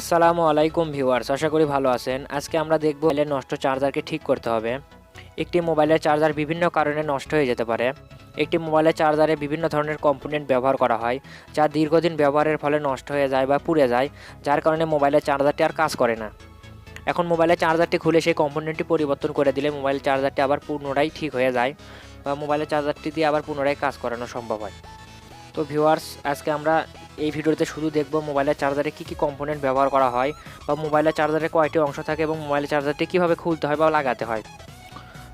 আসসালামু আলাইকুম ভিউয়ার্স, আশা করি ভালো আছেন। আজকে আমরা দেখব মোবাইলের নষ্ট চার্জারকে ঠিক করতে হবে। একটি মোবাইলের চার্জার বিভিন্ন কারণে নষ্ট হয়ে যেতে পারে। একটি মোবাইলের চার্জারে বিভিন্ন ধরনের কম্পোনেন্ট ব্যবহার করা হয়, যা দীর্ঘদিন ব্যবহারের ফলে নষ্ট হয়ে যায় বা পুড়ে যায়, যার কারণে মোবাইলের চার্জারটি আর কাজ করে না। এখন মোবাইলের চার্জারটি খুলে সেই কম্পোনেন্টটি পরিবর্তন করে দিলে মোবাইল চার্জারটি আবার পুনরায় ঠিক হয়ে যায় বা মোবাইলের চার্জারটি দিয়ে আবার পুনরায় কাজ করানো সম্ভব হয়। তো ভিউয়ার্স, আজকে আমরা এই ভিডিওতে শুধু দেখব মোবাইলের চার্জারে কী কী কম্পোনেন্ট ব্যবহার করা হয় বা মোবাইলের চার্জারে কয়টি অংশ থাকে এবং মোবাইলের চার্জারটি কীভাবে খুলতে হয় বা লাগাতে হয়।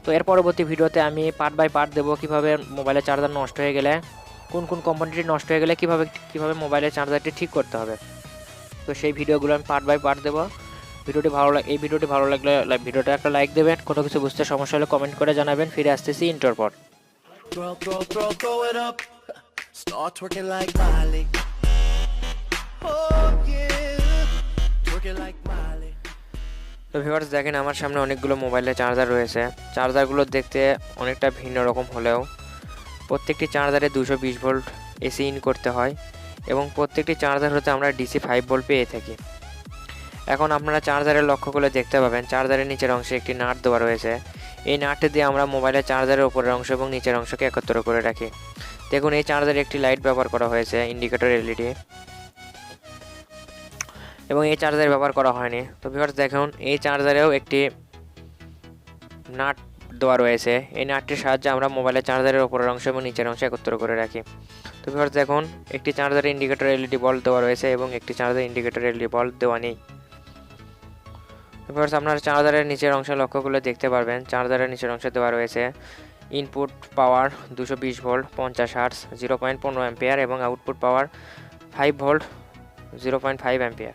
তো এর পরবর্তী ভিডিওতে আমি পার্ট বাই পার্ট দেবো কীভাবে মোবাইলের চার্জার নষ্ট হয়ে গেলে কোন কোন কোম্পানিটি নষ্ট হয়ে গেলে কীভাবে কীভাবে মোবাইলের চার্জারটি ঠিক করতে হবে। তো সেই ভিডিওগুলো আমি পার্ট বাই পার্ট দেবো। ভিডিওটি ভালো লাগে এই ভিডিওটি ভালো লাগলে ভিডিওটা একটা লাইক দেবেন। কোনো কিছু বুঝতে সমস্যা হলে কমেন্ট করে জানাবেন। ফিরে আসতেছি ইন্টার পর। Throw, throw, throw, throw it up. Start like Miley. তো ভিউয়ার্স দেখেন আমার সামনে অনেকগুলো মোবাইলের চার্জার রয়েছে। চার্জারগুলো দেখতে অনেকটা ভিন্ন রকম হলেও প্রত্যেকটি চার্জারে দুশো বিশ ভোল্ট এসি ইন করতে হয় এবং প্রত্যেকটি চার্জার হতে আমরা ডিসি ফাইভ ভোল্ট পেয়ে থাকি। এখন আপনারা চার্জারের লক্ষ্য করলে দেখতে পাবেন চার্জারের নিচের অংশে একটি নাট দেওয়া রয়েছে। এই নাটটি দিয়ে আমরা মোবাইলের চার্জারের ওপরের অংশ এবং নিচের অংশকে একত্র করে রাখি। দেখুন, এই চার্জারে একটি লাইট ব্যবহার করা হয়েছে ইন্ডিকেটর এলইডি এবং এই চার্জার ব্যবহার করা হয়নি। তো ভিউয়ার্স দেখুন, এই চার্জারেও একটি নাট দেওয়া রয়েছে। এই নাটটির সাহায্যে আমরা মোবাইলের চার্জারের উপরের অংশ এবং নিচের অংশ একত্র করে রাখি। তো ভিউয়ার্স দেখুন, একটি চার্জারে ইন্ডিকেটর এলইডি বল দেওয়া রয়েছে এবং একটি চার্জার ইন্ডিকেটর এলইডি বল দেওয়া নেই। ভিউয়ার্স আপনার চার্জারের নিচের অংশে লক্ষ্য করলে দেখতে পারবেন চার্জারের নিচের অংশে দেওয়া রয়েছে। ইনপুট পাওয়ার দুশো বিশ ভোল্ট পঞ্চাশ হার্স জিরো পয়েন্ট পনেরো অ্যাম্পিয়ার এবং output power five volt zero point five ampere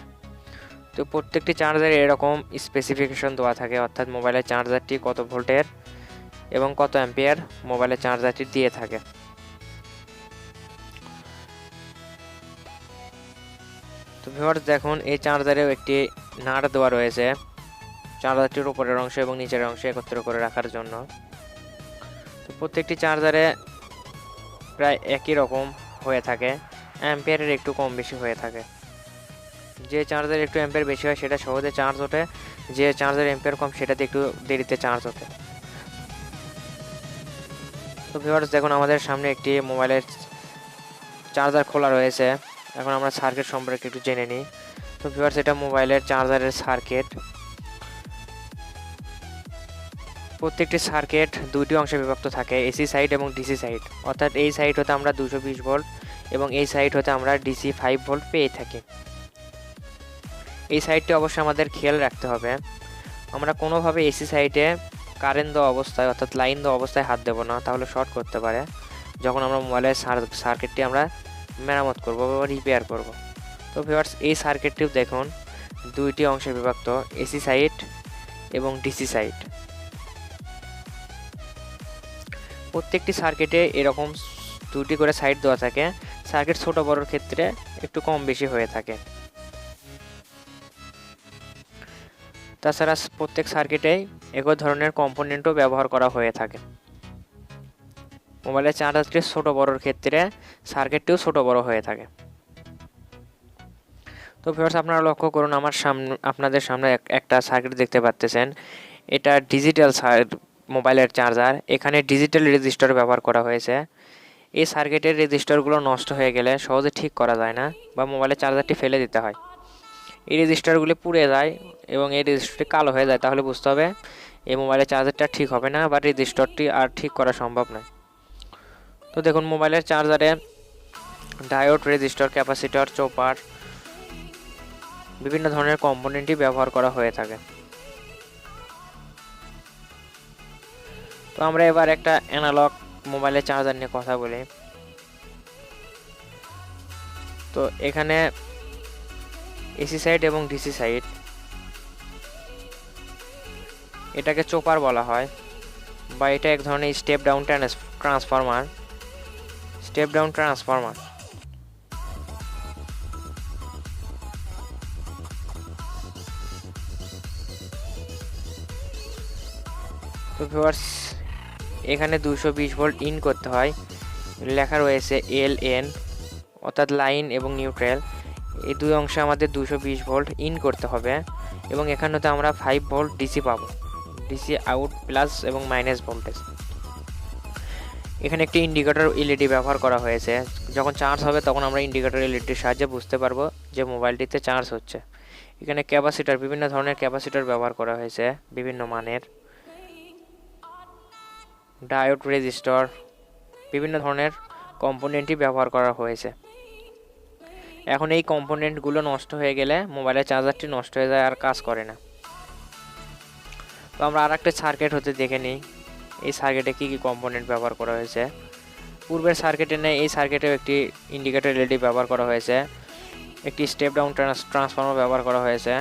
তো প্রত্যেকটি চার্জারে এরকম স্পেসিফিকেশন দেওয়া থাকে, অর্থাৎ মোবাইলের চার্জারটি কত ভোল্টের এবং কত অ্যাম্পিয়ার মোবাইলের চার্জারটি দিয়ে থাকে। তো ভিউয়ার্স দেখুন, এই চার্জারেও একটি নাট দেওয়া রয়েছে চার্জারটির উপরের অংশ এবং নিচের অংশ একত্র করে রাখার জন্য। তো প্রত্যেকটি চার্জারে প্রায় একই রকম হয়ে থাকে অ্যাম্পিয়ারের একটু কম বেশি হয়ে থাকে। যে চার্জার একটু অ্যাম্পিয়ার বেশি হয়, সেটা সহজে চার্জ ওঠে। যে চার্জার অ্যাম্পিয়ার কম, সেটাতে একটু দেরিতে চার্জ ওঠে। তো ভিউয়ার্স দেখুন, আমাদের সামনে একটি মোবাইলের চার্জার খোলা রয়েছে। এখন আমরা সার্কিট সম্পর্কে একটু জেনে নিই। তো ভিউয়ার্স এটা মোবাইলের চার্জারের সার্কিট প্রত্যেকটি সার্কিট দুইটি অংশে বিভক্ত থাকে এসি সাইড এবং ডিসি সাইড অর্থাৎ এই সাইড হতে আমরা দুশো ভোল্ট এবং এই সাইড হতে আমরা ডিসি ফাইভ ভোল্ট পেয়ে থাকি। এই সাইডটি অবশ্যই আমাদের খেয়াল রাখতে হবে। আমরা কোনোভাবে এসি সাইডে কারেন্ট দেওয়া অবস্থায় অর্থাৎ লাইন দেওয়া অবস্থায় হাত দেবো না, তাহলে শর্ট করতে পারে। যখন আমরা মোবাইলের সার্কিটটি আমরা মেরামত করব বা রিপেয়ার করব। তো ভিউয়ার্স এই সার্কিটটিও দেখুন, দুইটি অংশে বিভক্ত এসি সাইড এবং ডিসি সাইড প্রত্যেকটি সার্কিটে এরকম দুটি করে সাইড দেওয়া থাকে। সার্কিট ছোট বড়োর ক্ষেত্রে একটু কম বেশি হয়ে থাকে। তাছাড়া প্রত্যেক সার্কিটেই একই ধরনের কম্পোনেন্টও ব্যবহার করা হয়ে থাকে। মোবাইলের চার্জারটি ছোট বড়োর ক্ষেত্রে সার্কিটটিও ছোট বড় হয়ে থাকে। তো ভিউয়ার্স আপনারা লক্ষ্য করুন, আমার সামনে, আপনাদের সামনে এক- একটা সার্কিট দেখতে পাচ্ছেন। এটা ডিজিটাল মোবাইলের চার্জার এখানে ডিজিটাল রেজিস্টার ব্যবহার করা হয়েছে। এই সার্কিটের রেজিস্টারগুলো নষ্ট হয়ে গেলে সহজে ঠিক করা যায় না বা মোবাইলের চার্জারটি ফেলে দিতে হয়। এই রেজিস্টারগুলি পুড়ে যায় এবং এই রেজিস্টারটি কালো হয়ে যায়, তাহলে বুঝতে হবে এই মোবাইলের চার্জারটা ঠিক হবে না বা রেজিস্টারটি আর ঠিক করা সম্ভব নয়। তো দেখুন, মোবাইলের চার্জারে ডায়োড, রেজিস্টার, ক্যাপাসিটর, চোপার বিভিন্ন ধরনের কম্পোনেন্টই ব্যবহার করা হয়ে থাকে। তো আমরা এবার একটা অ্যানালগ মোবাইলের চার্জার নিয়ে কথা বলি। তো এখানে এসি সাইড এবং ডিসি সাইড এটাকে চোপার বলা হয়। বা এটা এক ধরনের step down transformer step down transformer তো ভিউয়ার্স এখানে দুশো বিশ ভোল্ট ইন করতে হয়। লেখা রয়েছে এল এন অর্থাৎ লাইন এবং নিউট্রাল এই দুই অংশে আমাদের দুশো বিশ ভোল্ট ইন করতে হবে এবং এখানেতে আমরা ফাইভ ভোল্ট ডিসি পাবো। ডিসি আউট প্লাস এবং মাইনাস ভোল্টেজ এখানে একটি ইন্ডিকেটর এলইডি ব্যবহার করা হয়েছে। যখন চার্জ হবে তখন আমরা ইন্ডিকেটর এলইডির সাহায্যে বুঝতে পারব যে মোবাইলটিতে চার্জ হচ্ছে। এখানে ক্যাপাসিটার বিভিন্ন ধরনের ক্যাপাসিটার ব্যবহার করা হয়েছে, বিভিন্ন মানের। ডায়োড রেজিস্টর বিভিন্ন ধরনের কম্পোনেন্টই ব্যবহার করা হয়েছে। এখন এই কম্পোনেন্টগুলো নষ্ট হয়ে গেলে মোবাইলের চার্জারটি নষ্ট হয়ে যায় আর কাজ করে না। তো আমরা আর একটা সার্কিট হতে দেখে নিই। এই সার্কিটে কী কী কম্পোনেন্ট ব্যবহার করা হয়েছে? পূর্বের সার্কিটে নেই, এই সার্কিটেও একটি ইন্ডিকেটর এলইডি ব্যবহার করা হয়েছে। একটি স্টেপ ডাউন ট্রান্সফর্মার ব্যবহার করা হয়েছে।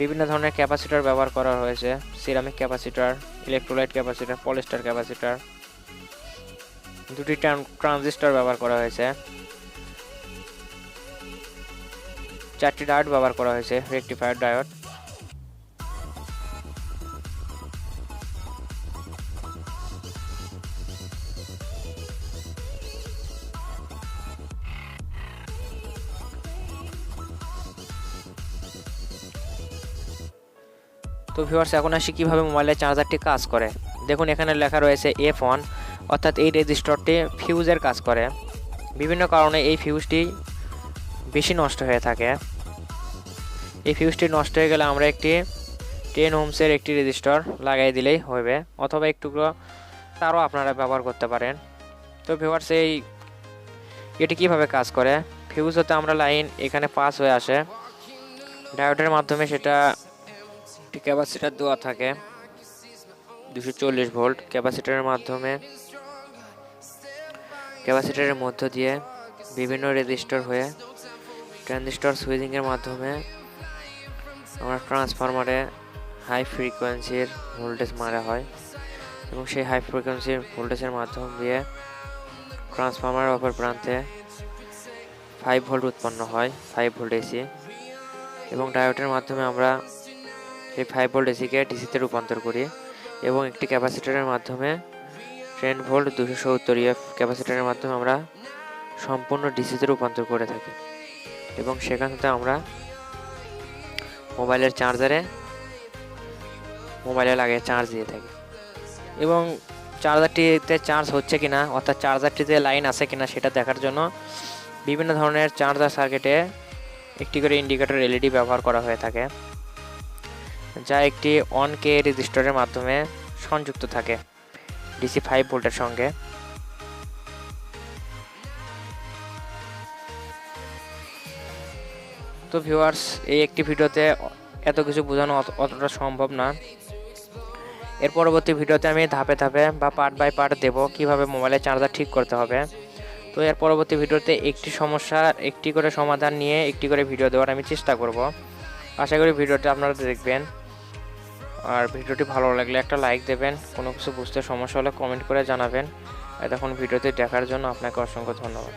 বিভিন্ন ধরনের ক্যাপাসিটার ব্যবহার করা হয়েছে। Ceramic capacitor electrolyte capacitor polyester capacitor দুটি ট্রানজিস্টর ব্যবহার করা হয়েছে। চারটি ডায়োড ব্যবহার করা হয়েছে, রেকটিফায়ার ডায়োড। তো ভিউয়ার্স এখন আসি কীভাবে মোবাইলের চার্জারটি কাজ করে। দেখুন, এখানে লেখা রয়েছে এফ ওয়ান অর্থাৎ এই রেজিস্টরটি ফিউজের কাজ করে। বিভিন্ন কারণে এই ফিউজটি বেশি নষ্ট হয়ে থাকে। এই ফিউজটি নষ্ট হয়ে গেলে আমরা একটি টেন হোমসের একটি রেজিস্টর লাগাই দিলেই হবে অথবা একটু তারও আপনারা ব্যবহার করতে পারেন। তো ভিউয়ার্স এই এটি কীভাবে কাজ করে? ফিউজ হতে আমরা লাইন এখানে পাস হয়ে আসে। ডায়োডের মাধ্যমে সেটা ক্যাপাসিটার দেওয়া থাকে দুশো চল্লিশ ভোল্ট ক্যাপাসিটারের মাধ্যমে। ক্যাপাসিটারের মধ্য দিয়ে বিভিন্ন রেজিস্টার হয়ে ট্রানজিস্টর সুইচিংয়ের মাধ্যমে আমরা ট্রান্সফরমারে হাই ফ্রিকোয়েন্সির ভোল্টেজ মারা হয় এবং সেই হাই ফ্রিকোয়েন্সির ভোল্টেজের মাধ্যম দিয়ে ট্রান্সফরমারের অপর প্রান্তে ফাইভ ভোল্ট উৎপন্ন হয় ফাইভ ভোল্ট এসি এবং ডায়োডের মাধ্যমে আমরা এই ফাইভ ভোল্ট এসিকে ডিসিতে রূপান্তর করি এবং একটি ক্যাপাসিটরের মাধ্যমে টেন ভোল্ট দুশো সত্তর ইএফ ক্যাপাসিটরের মাধ্যমে আমরা সম্পূর্ণ ডিসিতে রূপান্তর করে থাকি। এবং সেখান থেকে আমরা মোবাইলের চার্জারে মোবাইলে লাগে চার্জ দিয়ে থাকি। এবং চার্জারটিতে চার্জ হচ্ছে কিনা, অর্থাৎ চার্জারটিতে লাইন আছে কিনা সেটা দেখার জন্য বিভিন্ন ধরনের চার্জার সার্কিটে একটি করে ইন্ডিকেটর এলইডি ব্যবহার করা হয়ে থাকে, যা একটি অন কে রেজিস্টরের মাধ্যমে সংযুক্ত থাকে। ডিসি ফাইভ ভোল্টের সঙ্গে। তো ভিউয়ার্স এই একটি ভিডিওতে এত কিছু বোঝানো অতটা সম্ভব না। এর পরবর্তী ভিডিওতে আমি ধাপে ধাপে বা পার্ট বাই পার্ট দেবো কীভাবে মোবাইলের চার্জার ঠিক করতে হবে। তো এর পরবর্তী ভিডিওতে একটি সমস্যার একটি করে সমাধান নিয়ে একটি করে ভিডিও দেওয়ার আমি চেষ্টা করব। আশা করি ভিডিওটা আপনারা দেখবেন। আর ভিডিওটি ভালো লাগলে একটা লাইক দেবেন, কোনো কিছু বুঝতে সমস্যা হলে কমেন্ট করে জানাবেন। এতক্ষণ ভিডিওটি দেখার জন্য আপনাকে অসংখ্য ধন্যবাদ।